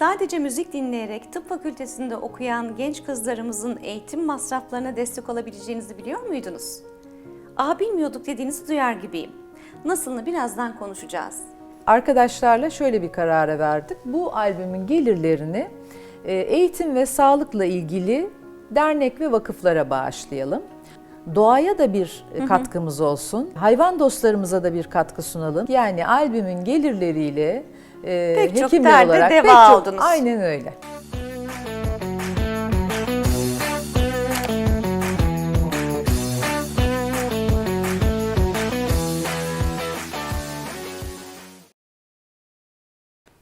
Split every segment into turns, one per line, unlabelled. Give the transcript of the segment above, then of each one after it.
Sadece müzik dinleyerek tıp fakültesinde okuyan genç kızlarımızın eğitim masraflarına destek olabileceğinizi biliyor muydunuz? Aa bilmiyorduk dediğinizi duyar gibiyim. Nasılını birazdan konuşacağız.
Arkadaşlarla şöyle bir karara verdik. Bu albümün gelirlerini e, eğitim ve sağlıkla ilgili dernek ve vakıflara bağışlayalım. Doğaya da bir e, katkımız olsun. Hayvan dostlarımıza da bir katkı sunalım. Yani albümün gelirleriyle e,
Pek çok derde
olarak
deva
pek çok-
oldunuz.
Aynen öyle.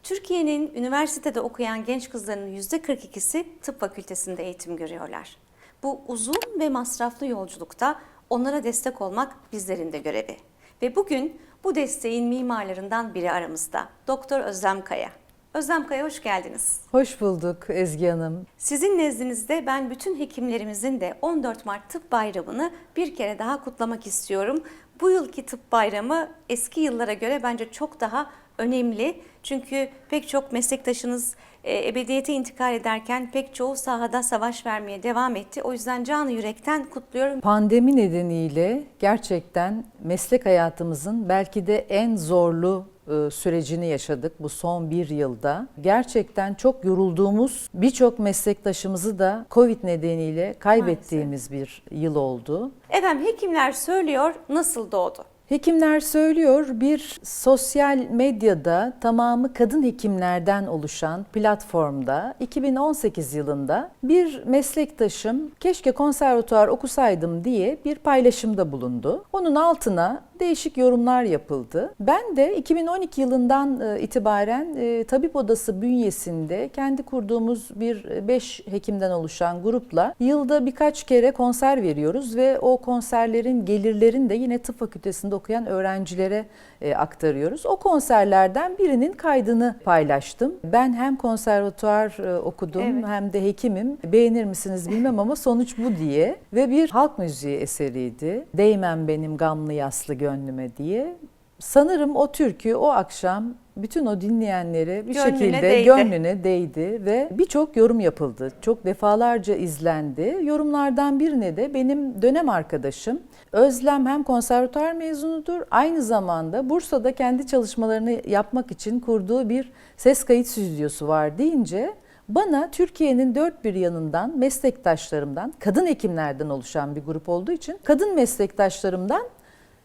Türkiye'nin üniversitede okuyan genç kızlarının %42'si tıp fakültesinde eğitim görüyorlar. Bu uzun ve masraflı yolculukta onlara destek olmak bizlerin de görevi. Ve bugün bu desteğin mimarlarından biri aramızda. Doktor Özlem Kaya. Özlem Kaya hoş geldiniz.
Hoş bulduk Ezgi Hanım.
Sizin nezdinizde ben bütün hekimlerimizin de 14 Mart Tıp Bayramı'nı bir kere daha kutlamak istiyorum. Bu yılki Tıp Bayramı eski yıllara göre bence çok daha önemli. Çünkü pek çok meslektaşınız e, ebediyete intikal ederken pek çoğu sahada savaş vermeye devam etti. O yüzden canı yürekten kutluyorum.
Pandemi nedeniyle gerçekten meslek hayatımızın belki de en zorlu e, sürecini yaşadık bu son bir yılda. Gerçekten çok yorulduğumuz birçok meslektaşımızı da Covid nedeniyle kaybettiğimiz bir yıl oldu.
Efendim hekimler söylüyor nasıl doğdu?
Hekimler söylüyor bir sosyal medyada tamamı kadın hekimlerden oluşan platformda 2018 yılında bir meslektaşım keşke konservatuar okusaydım diye bir paylaşımda bulundu. Onun altına değişik yorumlar yapıldı. Ben de 2012 yılından e, itibaren e, tabip odası bünyesinde kendi kurduğumuz bir 5 hekimden oluşan grupla yılda birkaç kere konser veriyoruz ve o konserlerin gelirlerini de yine tıp fakültesinde okuyan öğrencilere e, aktarıyoruz. O konserlerden birinin kaydını paylaştım. Ben hem konservatuar e, okudum
Evet.
hem de hekimim. Beğenir misiniz bilmem ama sonuç bu diye ve bir halk müziği eseriydi. Değmem benim gamlı yaslı gönlüme diye. Sanırım o türkü o akşam bütün o dinleyenlere bir
Gönlüne
şekilde
değdi.
gönlüne değdi ve birçok yorum yapıldı. Çok defalarca izlendi. Yorumlardan birine de benim dönem arkadaşım Özlem hem konservatuar mezunudur. Aynı zamanda Bursa'da kendi çalışmalarını yapmak için kurduğu bir ses kayıt stüdyosu var deyince bana Türkiye'nin dört bir yanından meslektaşlarımdan, kadın hekimlerden oluşan bir grup olduğu için kadın meslektaşlarımdan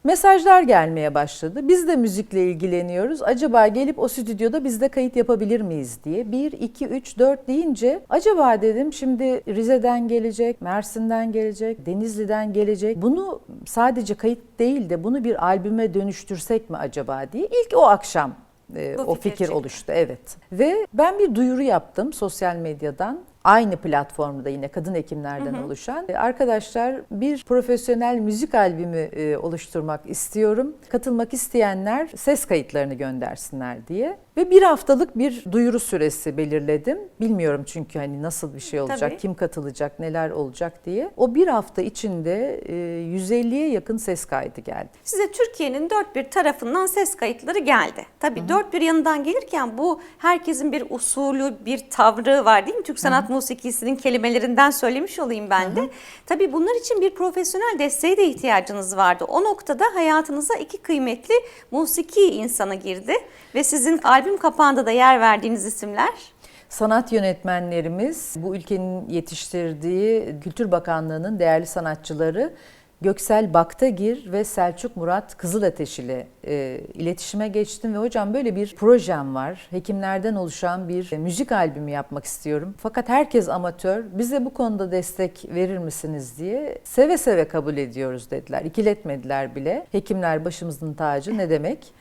mesajlar gelmeye başladı. Biz de müzikle ilgileniyoruz. Acaba gelip o stüdyoda biz de kayıt yapabilir miyiz diye. 1, 2, 3, 4 deyince acaba dedim şimdi Rize'den gelecek, Mersin'den gelecek, Denizli'den gelecek. Bunu sadece kayıt değil de bunu bir albüme dönüştürsek mi acaba diye ilk o akşam e, o
fikir
fikir oluştu evet. Ve ben bir duyuru yaptım sosyal medyadan. Aynı platformda yine kadın hekimlerden oluşan. E, Arkadaşlar bir profesyonel müzik albümü e, oluşturmak istiyorum. Katılmak isteyenler ses kayıtlarını göndersinler diye. Ve bir haftalık bir duyuru süresi belirledim. Bilmiyorum çünkü hani nasıl bir şey olacak,
Tabii.
kim katılacak, neler olacak diye. O bir hafta içinde e, 150'ye yakın ses kaydı geldi.
Size Türkiye'nin dört bir tarafından ses kayıtları geldi. Tabii dört bir yanından gelirken bu herkesin bir usulü, bir tavrı var değil mi? Türk sanat musikisinin kelimelerinden söylemiş olayım ben de. Tabii bunlar için bir profesyonel desteğe de ihtiyacınız vardı. O noktada hayatınıza iki kıymetli musiki insana girdi ve sizin albüm kapağında da yer verdiğiniz isimler
Sanat yönetmenlerimiz bu ülkenin yetiştirdiği Kültür Bakanlığı'nın değerli sanatçıları Göksel Baktagir ve Selçuk Murat Kızılateş ile e, iletişime geçtim ve hocam böyle bir projem var. Hekimlerden oluşan bir e, müzik albümü yapmak istiyorum. Fakat herkes amatör. Bize bu konuda destek verir misiniz diye seve seve kabul ediyoruz dediler. İkiletmediler bile. Hekimler başımızın tacı ne demek?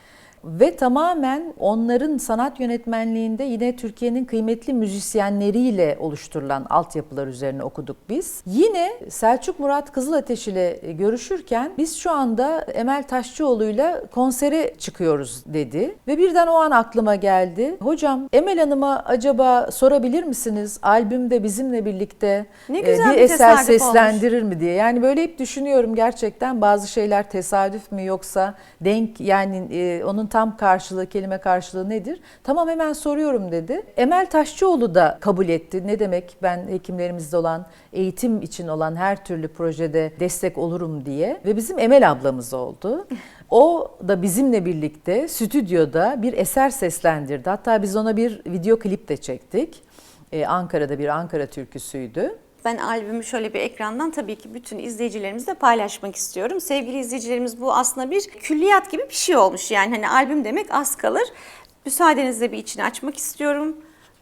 Ve tamamen onların sanat yönetmenliğinde yine Türkiye'nin kıymetli müzisyenleriyle oluşturulan altyapılar üzerine okuduk biz. Yine Selçuk Murat Kızılateş ile görüşürken biz şu anda Emel Taşçıoğlu'yla konsere çıkıyoruz dedi. Ve birden o an aklıma geldi. Hocam Emel Hanım'a acaba sorabilir misiniz? Albümde bizimle birlikte
Ne
e,
güzel
bir
bir
eser
tesadüf olmuş.
seslendirir mi diye. Yani böyle hep düşünüyorum gerçekten bazı şeyler tesadüf mü yoksa denk yani e, onun tam karşılığı, kelime karşılığı nedir? Tamam hemen soruyorum dedi. Emel Taşçıoğlu da kabul etti. Ne demek ben hekimlerimizde olan, eğitim için olan her türlü projede destek olurum diye. Ve bizim Emel ablamız oldu. O da bizimle birlikte stüdyoda bir eser seslendirdi. Hatta biz ona bir video klip de çektik. Ee, Ankara'da bir Ankara türküsüydü.
Ben albümü şöyle bir ekrandan tabii ki bütün izleyicilerimizle paylaşmak istiyorum. Sevgili izleyicilerimiz bu aslında bir külliyat gibi bir şey olmuş. Yani hani albüm demek az kalır. Müsaadenizle bir içini açmak istiyorum.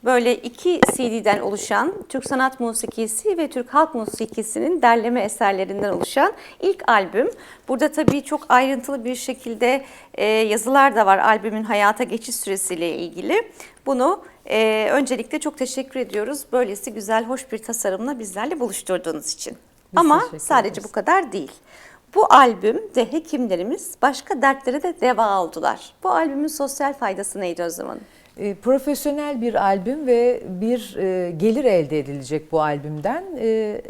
Böyle iki CD'den oluşan Türk Sanat Musikisi ve Türk Halk Musikisi'nin derleme eserlerinden oluşan ilk albüm. Burada tabii çok ayrıntılı bir şekilde e, yazılar da var albümün hayata geçiş süresiyle ilgili. Bunu e, öncelikle çok teşekkür ediyoruz. Böylesi güzel, hoş bir tasarımla bizlerle buluşturduğunuz için. Ama
teşekkür
sadece bu kadar değil. Bu albümde hekimlerimiz başka dertlere de deva oldular. Bu albümün sosyal faydası neydi o zaman?
E, profesyonel bir albüm ve bir e, gelir elde edilecek bu albümden. E,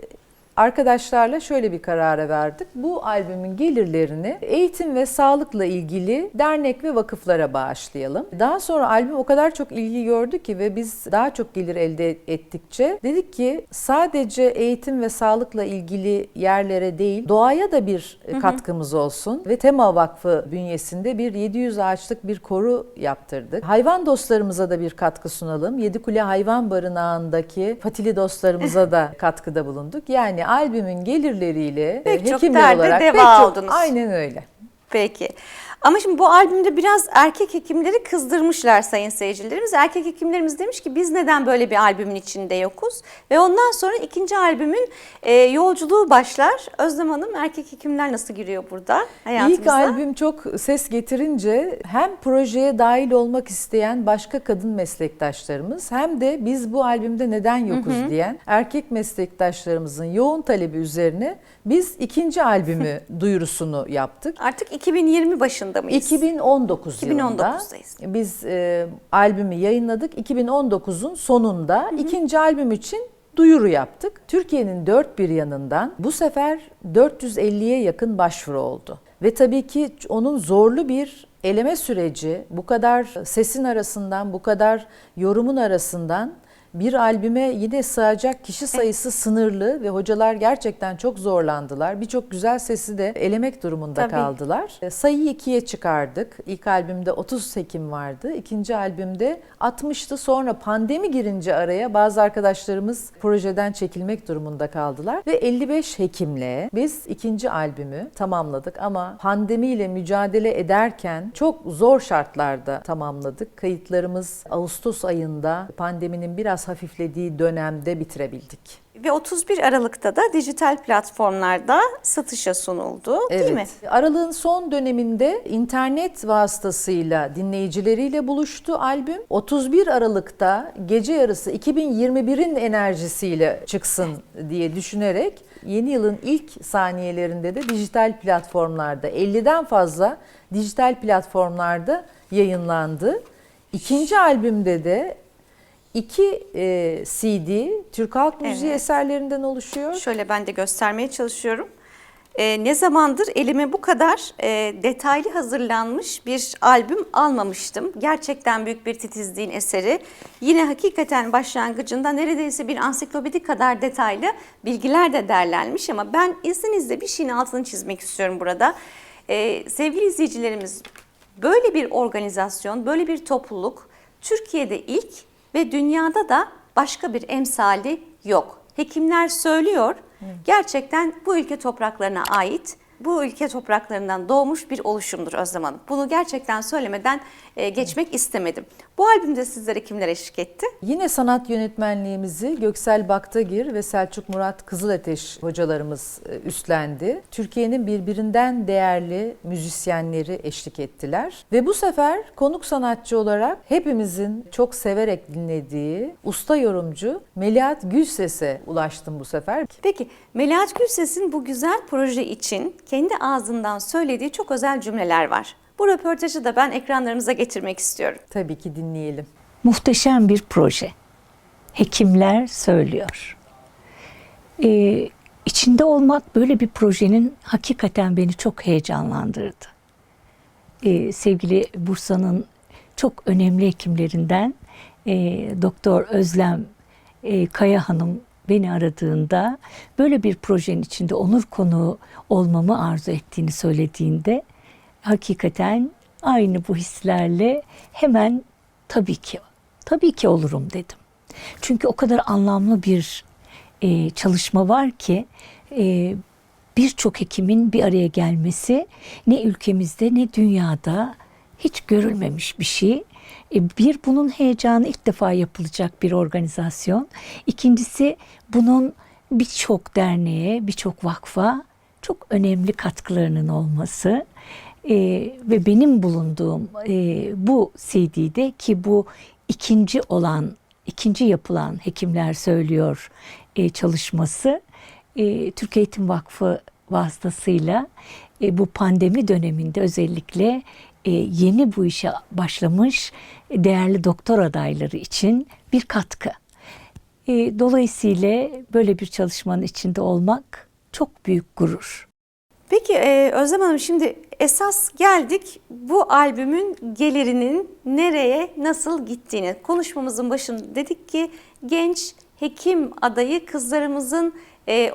arkadaşlarla şöyle bir karara verdik. Bu albümün gelirlerini eğitim ve sağlıkla ilgili dernek ve vakıflara bağışlayalım. Daha sonra albüm o kadar çok ilgi gördü ki ve biz daha çok gelir elde ettikçe dedik ki sadece eğitim ve sağlıkla ilgili yerlere değil doğaya da bir katkımız olsun ve Tema Vakfı bünyesinde bir 700 ağaçlık bir koru yaptırdık. Hayvan dostlarımıza da bir katkı sunalım. Yedikule Hayvan Barınağı'ndaki patili dostlarımıza da katkıda bulunduk. Yani albümün gelirleriyle
Pek
e,
çok
hekimler
derde
olarak
deva
pek çok-
oldunuz.
Aynen öyle.
Peki. Ama şimdi bu albümde biraz erkek hekimleri kızdırmışlar sayın seyircilerimiz. Erkek hekimlerimiz demiş ki biz neden böyle bir albümün içinde yokuz? Ve ondan sonra ikinci albümün e, yolculuğu başlar. Özlem Hanım erkek hekimler nasıl giriyor burada hayatımıza?
İlk albüm çok ses getirince hem projeye dahil olmak isteyen başka kadın meslektaşlarımız hem de biz bu albümde neden yokuz diyen erkek meslektaşlarımızın yoğun talebi üzerine biz ikinci albümü duyurusunu yaptık.
Artık 2020 başında mıyız?
2019 yılında
2019'dayız.
biz e, albümü yayınladık. 2019'un sonunda ikinci albüm için duyuru yaptık. Türkiye'nin dört bir yanından bu sefer 450'ye yakın başvuru oldu. Ve tabii ki onun zorlu bir eleme süreci, bu kadar sesin arasından, bu kadar yorumun arasından bir albüme yine sığacak kişi sayısı sınırlı ve hocalar gerçekten çok zorlandılar. Birçok güzel sesi de elemek durumunda
Tabii.
kaldılar. E, Sayıyı ikiye çıkardık. İlk albümde 30 hekim vardı. İkinci albümde 60'tı. Sonra pandemi girince araya bazı arkadaşlarımız projeden çekilmek durumunda kaldılar. Ve 55 hekimle biz ikinci albümü tamamladık. Ama pandemiyle mücadele ederken çok zor şartlarda tamamladık. Kayıtlarımız Ağustos ayında pandeminin biraz hafiflediği dönemde bitirebildik.
Ve 31 Aralık'ta da dijital platformlarda satışa sunuldu değil mi?
Aralığın son döneminde internet vasıtasıyla dinleyicileriyle buluştu albüm. 31 Aralık'ta gece yarısı 2021'in enerjisiyle çıksın diye düşünerek yeni yılın ilk saniyelerinde de dijital platformlarda 50'den fazla dijital platformlarda yayınlandı. İkinci albümde de iki e, CD Türk Halk Müziği
Evet.
eserlerinden oluşuyor.
Şöyle ben de göstermeye çalışıyorum. Ee, ne zamandır elime bu kadar e, detaylı hazırlanmış bir albüm almamıştım. Gerçekten büyük bir titizliğin eseri. Yine hakikaten başlangıcında neredeyse bir ansiklopedi kadar detaylı bilgiler de derlenmiş ama ben izninizle bir şeyin altını çizmek istiyorum burada. Ee, sevgili izleyicilerimiz böyle bir organizasyon, böyle bir topluluk Türkiye'de ilk ve dünyada da başka bir emsali yok. Hekimler söylüyor. Gerçekten bu ülke topraklarına ait, bu ülke topraklarından doğmuş bir oluşumdur Özlem Hanım. Bunu gerçekten söylemeden e, geçmek istemedim. Bu albümde sizlere kimler eşlik etti?
Yine sanat yönetmenliğimizi Göksel Baktagir ve Selçuk Murat Kızılateş hocalarımız e, üstlendi. Türkiye'nin birbirinden değerli müzisyenleri eşlik ettiler. Ve bu sefer konuk sanatçı olarak hepimizin çok severek dinlediği usta yorumcu Melihat Gülses'e ulaştım bu sefer.
Peki Melahat Gülses'in bu güzel proje için kendi ağzından söylediği çok özel cümleler var. Bu röportajı da ben ekranlarımıza getirmek istiyorum.
Tabii ki dinleyelim.
Muhteşem bir proje. Hekimler söylüyor. Ee, içinde olmak böyle bir projenin hakikaten beni çok heyecanlandırdı. e, sevgili Bursa'nın çok önemli hekimlerinden e, Doktor Özlem e, Kaya Hanım beni aradığında böyle bir projenin içinde onur konuğu olmamı arzu ettiğini söylediğinde hakikaten aynı bu hislerle hemen tabii ki tabii ki olurum dedim. Çünkü o kadar anlamlı bir e, çalışma var ki e, birçok hekimin bir araya gelmesi ne ülkemizde ne dünyada hiç görülmemiş bir şey. E, bir bunun heyecanı ilk defa yapılacak bir organizasyon. İkincisi bunun birçok derneğe, birçok vakfa çok önemli katkılarının olması. E, ve benim bulunduğum e, bu CD'de ki bu ikinci olan, ikinci yapılan Hekimler Söylüyor e, çalışması e, Türk Eğitim Vakfı vasıtasıyla e, bu pandemi döneminde özellikle e, yeni bu işe başlamış değerli doktor adayları için bir katkı. E, dolayısıyla böyle bir çalışmanın içinde olmak çok büyük gurur.
Peki e, Özlem Hanım şimdi esas geldik bu albümün gelirinin nereye nasıl gittiğini. Konuşmamızın başında dedik ki genç hekim adayı kızlarımızın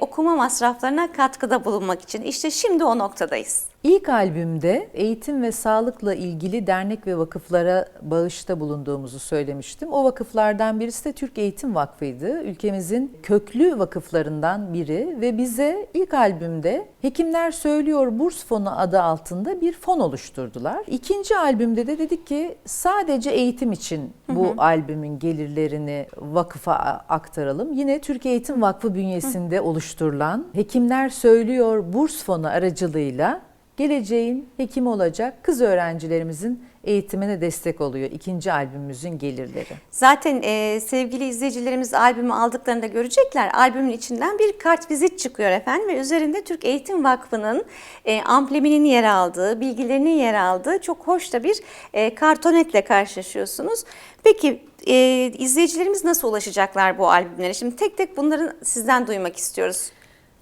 okuma masraflarına katkıda bulunmak için. İşte şimdi o noktadayız.
İlk albümde eğitim ve sağlıkla ilgili dernek ve vakıflara bağışta bulunduğumuzu söylemiştim. O vakıflardan birisi de Türk Eğitim Vakfı'ydı. Ülkemizin köklü vakıflarından biri ve bize ilk albümde Hekimler Söylüyor Burs Fonu adı altında bir fon oluşturdular. İkinci albümde de dedik ki sadece eğitim için bu albümün gelirlerini vakıfa aktaralım. Yine Türk Eğitim Vakfı bünyesinde oluşturulan Hekimler Söylüyor Burs Fonu aracılığıyla geleceğin hekimi olacak kız öğrencilerimizin eğitimine destek oluyor ikinci albümümüzün gelirleri.
Zaten e, sevgili izleyicilerimiz albümü aldıklarında görecekler. Albümün içinden bir kart vizit çıkıyor efendim ve üzerinde Türk Eğitim Vakfı'nın e, ambleminin yer aldığı, bilgilerinin yer aldığı çok hoş da bir e, kartonetle karşılaşıyorsunuz. Peki e, izleyicilerimiz nasıl ulaşacaklar bu albümlere? Şimdi tek tek bunların sizden duymak istiyoruz.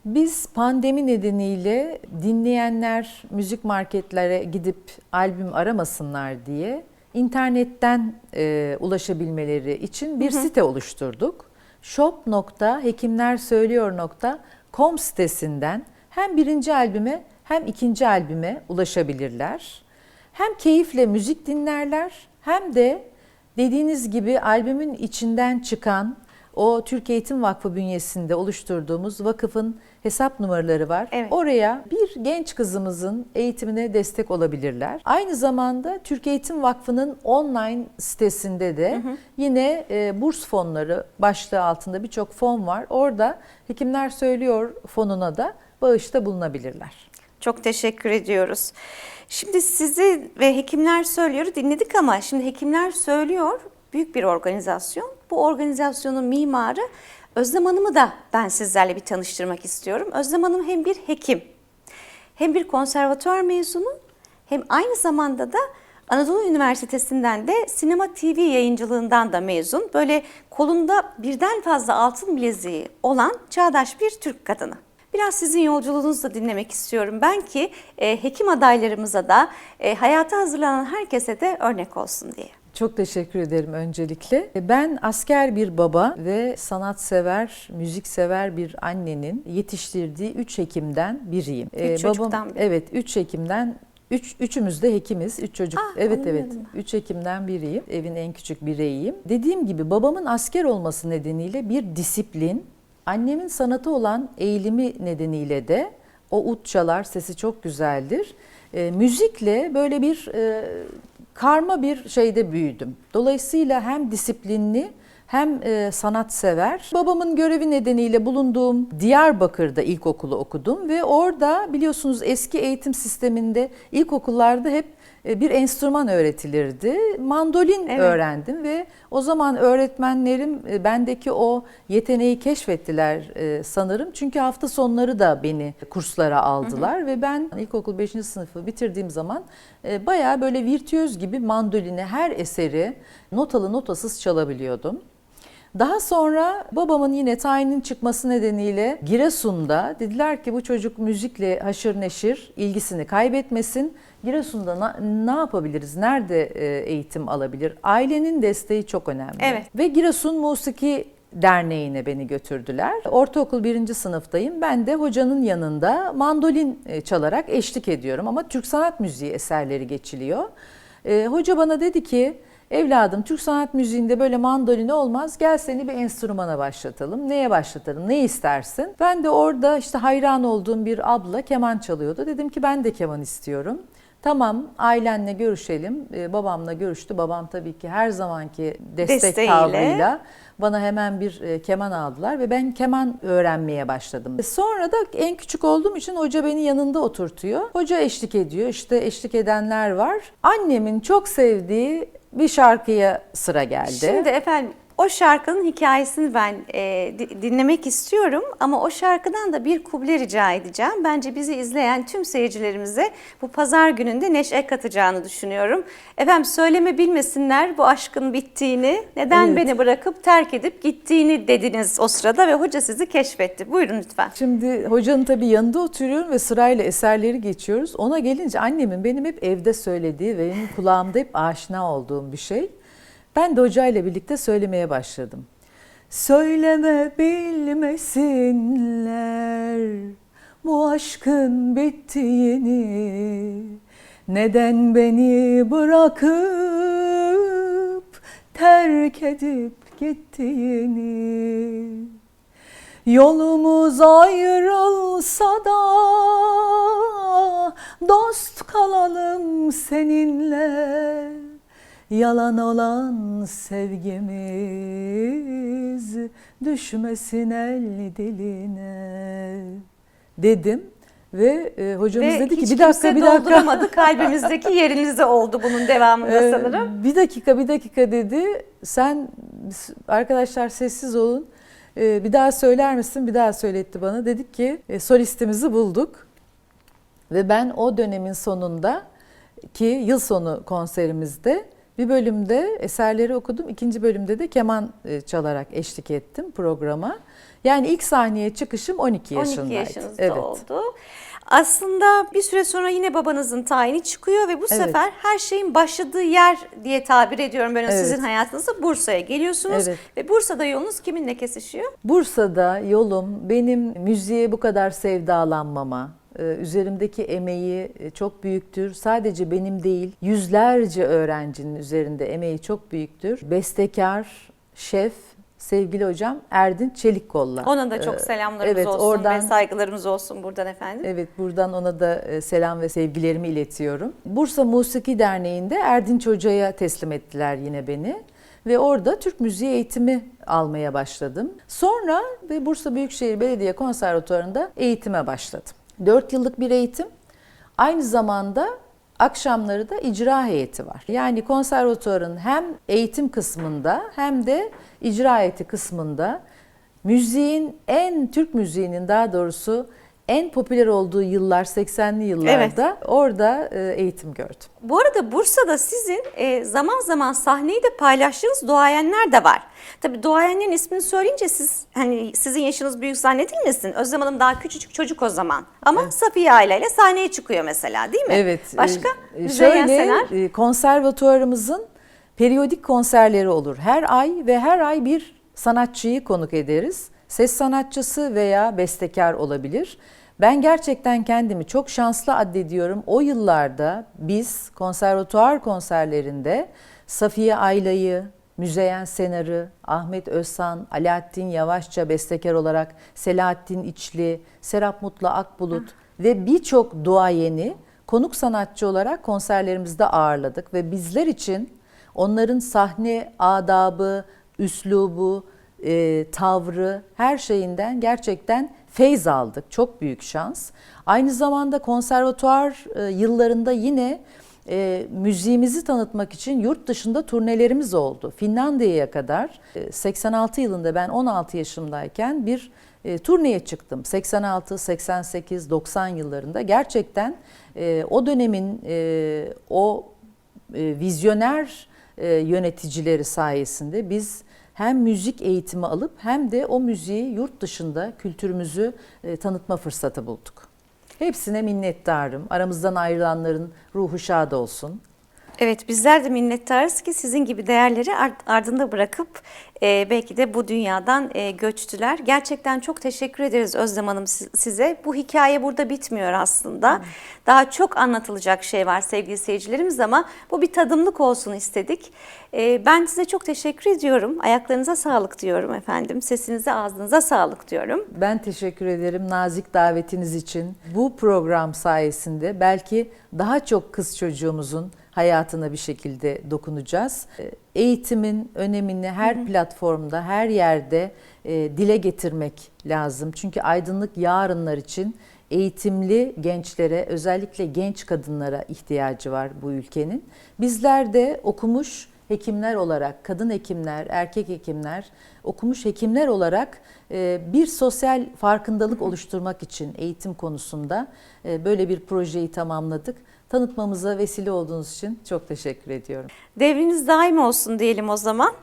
Biz pandemi nedeniyle dinleyenler müzik marketlere gidip albüm aramasınlar diye internetten e, ulaşabilmeleri için bir site oluşturduk. shop.hekimlersöylüyor.com sitesinden hem birinci albüme hem ikinci albüme ulaşabilirler. Hem keyifle müzik dinlerler hem de dediğiniz gibi albümün içinden çıkan o Türk Eğitim Vakfı bünyesinde oluşturduğumuz vakıfın hesap numaraları var.
Evet.
Oraya bir genç kızımızın eğitimine destek olabilirler. Aynı zamanda Türk Eğitim Vakfı'nın online sitesinde de yine e, burs fonları başlığı altında birçok fon var. Orada Hekimler Söylüyor fonuna da bağışta bulunabilirler.
Çok teşekkür ediyoruz. Şimdi sizi ve Hekimler Söylüyor'u dinledik ama şimdi Hekimler Söylüyor büyük bir organizasyon. Bu organizasyonun mimarı Özlem Hanım'ı da ben sizlerle bir tanıştırmak istiyorum. Özlem Hanım hem bir hekim, hem bir konservatuvar mezunu, hem aynı zamanda da Anadolu Üniversitesi'nden de sinema TV yayıncılığından da mezun. Böyle kolunda birden fazla altın bileziği olan çağdaş bir Türk kadını. Biraz sizin yolculuğunuzu da dinlemek istiyorum ben ki e, hekim adaylarımıza da e, hayata hazırlanan herkese de örnek olsun diye.
Çok teşekkür ederim öncelikle. Ben asker bir baba ve sanatsever, müziksever bir annenin yetiştirdiği üç hekimden biriyim.
Üç çocuktan biri.
Evet, üç hekimden Üç, üçümüz de hekimiz. Üç çocuk.
Ah,
evet evet.
biliyordum
Üç hekimden biriyim. Evin en küçük bireyiyim. Dediğim gibi babamın asker olması nedeniyle bir disiplin, annemin sanatı olan eğilimi nedeniyle de o ut çalar, sesi çok güzeldir. E, müzikle böyle bir e, karma bir şeyde büyüdüm. Dolayısıyla hem disiplinli hem e, sanatsever. Babamın görevi nedeniyle bulunduğum Diyarbakır'da ilkokulu okudum ve orada biliyorsunuz eski eğitim sisteminde ilkokullarda hep e, bir enstrüman öğretilirdi. Mandolin
Evet.
öğrendim ve o zaman öğretmenlerim e, bendeki o yeteneği keşfettiler sanırım. Çünkü hafta sonları da beni kurslara aldılar ve ben ilkokul 5. sınıfı bitirdiğim zaman bayağı böyle virtüöz gibi mandoline her eseri notalı notasız çalabiliyordum. Daha sonra babamın yine tayinin çıkması nedeniyle Giresun'da dediler ki bu çocuk müzikle haşır neşir ilgisini kaybetmesin. Giresun'da na- ne yapabiliriz? Nerede e, eğitim alabilir? Ailenin desteği çok önemli.
Evet.
Ve Giresun Musiki Derneği'ne beni götürdüler. Ortaokul birinci sınıftayım. Ben de hocanın yanında mandolin e, çalarak eşlik ediyorum. Ama Türk sanat müziği eserleri geçiliyor. E, hoca bana dedi ki, evladım Türk sanat müziğinde böyle mandolin olmaz. Gel seni bir enstrümana başlatalım. Neye başlatalım? Ne istersin? Ben de orada işte hayran olduğum bir abla keman çalıyordu. Dedim ki ben de keman istiyorum. Tamam ailenle görüşelim. Ee, babamla görüştü. Babam tabii ki her zamanki destek
Desteğiyle.
tavrıyla bana hemen bir e, keman aldılar ve ben keman öğrenmeye başladım. E, Sonra da en küçük olduğum için hoca beni yanında oturtuyor. Hoca eşlik ediyor. İşte eşlik edenler var. Annemin çok sevdiği bir şarkıya sıra geldi.
Şimdi efendim o şarkının hikayesini ben e, di- dinlemek istiyorum ama o şarkıdan da bir kuble rica edeceğim. Bence bizi izleyen tüm seyircilerimize bu pazar gününde neşe katacağını düşünüyorum. Efendim söyleme bilmesinler bu aşkın bittiğini, neden
Evet.
beni bırakıp terk edip gittiğini dediniz o sırada ve hoca sizi keşfetti. Buyurun lütfen.
Şimdi hocanın tabii yanında oturuyorum ve sırayla eserleri geçiyoruz. Ona gelince annemin benim hep evde söylediği ve benim kulağımda hep aşina olduğum bir şey. Ben de hocayla birlikte söylemeye başladım. Söyleme bilmesinler bu aşkın bittiğini Neden beni bırakıp terk edip gittiğini Yolumuz ayrılsa da dost kalalım seninle. Yalan olan sevgimiz düşmesin el diline dedim ve e, hocamız
Ve
dedi ki bir dakika bir dakika
kalbimizdeki yerinize oldu bunun devamında
ee,
sanırım.
Bir dakika bir dakika dedi. Sen arkadaşlar sessiz olun. Ee, bir daha söyler misin? Bir daha söyletti bana. Dedik ki e, solistimizi bulduk. Ve ben o dönemin sonunda ki yıl sonu konserimizde bir bölümde eserleri okudum. ikinci bölümde de keman e, çalarak eşlik ettim programa. Yani ilk sahneye çıkışım 12 yaşındaydı.
12 yaşınızda
evet.
oldu. Aslında bir süre sonra yine babanızın tayini çıkıyor ve bu
Evet.
sefer her şeyin başladığı yer diye tabir ediyorum ben
Evet.
sizin hayatınızda Bursa'ya geliyorsunuz
Evet.
ve Bursa'da yolunuz kiminle kesişiyor?
Bursa'da yolum benim müziğe bu kadar sevdalanmama, üzerimdeki emeği e, çok büyüktür. Sadece benim değil, yüzlerce öğrencinin üzerinde emeği çok büyüktür. Bestekar, şef, sevgili hocam Erdin Çelikkol'la.
Ona da çok
Ee,
selamlarımız
evet,
olsun
oradan-
ve saygılarımız olsun buradan efendim.
Evet buradan ona da e, selam ve sevgilerimi iletiyorum. Bursa Musiki Derneği'nde Erdinç Hoca'ya teslim ettiler yine beni. Ve orada Türk müziği eğitimi almaya başladım. Sonra ve Bursa Büyükşehir Belediye Konservatuvarı'nda eğitime başladım. 4 yıllık bir eğitim. Aynı zamanda akşamları da icra heyeti var. Yani konservatuvarın hem eğitim kısmında hem de icra heyeti kısmında müziğin en Türk müziğinin daha doğrusu en popüler olduğu yıllar 80'li yıllarda orada e, eğitim gördüm.
Bu arada Bursa'da sizin e, zaman zaman sahneyi de paylaştığınız duayenler de var. Tabii duayenlerin ismini söyleyince siz hani sizin yaşınız büyük zannedilmesin. Özlem Hanım daha küçücük çocuk o zaman. Ama Safiye Ayla ile sahneye çıkıyor mesela değil mi?
Evet.
Başka?
e,
Müzeyyen
Şöyle
Sener?
konservatuvarımızın periyodik konserleri olur. Her ay ve her ay bir sanatçıyı konuk ederiz. Ses sanatçısı veya bestekar olabilir. Ben gerçekten kendimi çok şanslı addediyorum. O yıllarda biz konservatuvar konserlerinde Safiye Ayla'yı, Müzeyyen Senar'ı, Ahmet Özsan, Alaaddin Yavaşça bestekar olarak Selahattin İçli, Serap Mutlu Akbulut ve birçok duayeni konuk sanatçı olarak konserlerimizde ağırladık ve bizler için onların sahne adabı, üslubu, e, tavrı her şeyinden gerçekten feyz aldık. Çok büyük şans. Aynı zamanda konservatuar e, yıllarında yine e, müziğimizi tanıtmak için yurt dışında turnelerimiz oldu. Finlandiya'ya kadar e, 86 yılında ben 16 yaşımdayken bir e, turneye çıktım. 86, 88, 90 yıllarında gerçekten e, o dönemin e, o e, vizyoner e, yöneticileri sayesinde biz hem müzik eğitimi alıp hem de o müziği yurt dışında kültürümüzü e, tanıtma fırsatı bulduk. Hepsine minnettarım. Aramızdan ayrılanların ruhu şad olsun.
Evet bizler de minnettarız ki sizin gibi değerleri ard- ardında bırakıp e, belki de bu dünyadan e, göçtüler. Gerçekten çok teşekkür ederiz Özlem Hanım si- size. Bu hikaye burada bitmiyor aslında. Daha çok anlatılacak şey var sevgili seyircilerimiz ama bu bir tadımlık olsun istedik. E, ben size çok teşekkür ediyorum. Ayaklarınıza sağlık diyorum efendim. Sesinize ağzınıza sağlık diyorum.
Ben teşekkür ederim nazik davetiniz için. Bu program sayesinde belki daha çok kız çocuğumuzun hayatına bir şekilde dokunacağız. Ee, Eğitimin önemini her platformda, her yerde e, dile getirmek lazım. Çünkü aydınlık yarınlar için eğitimli gençlere, özellikle genç kadınlara ihtiyacı var bu ülkenin. Bizler de okumuş hekimler olarak, kadın hekimler, erkek hekimler, okumuş hekimler olarak e, bir sosyal farkındalık oluşturmak için eğitim konusunda e, böyle bir projeyi tamamladık. Tanıtmamıza vesile olduğunuz için çok teşekkür ediyorum.
Devriniz daim olsun diyelim o zaman.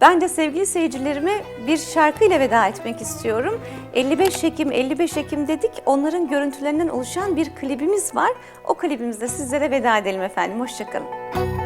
Ben de sevgili seyircilerime bir şarkıyla veda etmek istiyorum. 55 Ekim, 55 Ekim dedik. Onların görüntülerinden oluşan bir klibimiz var. O klibimizde sizlere veda edelim efendim. Hoşçakalın.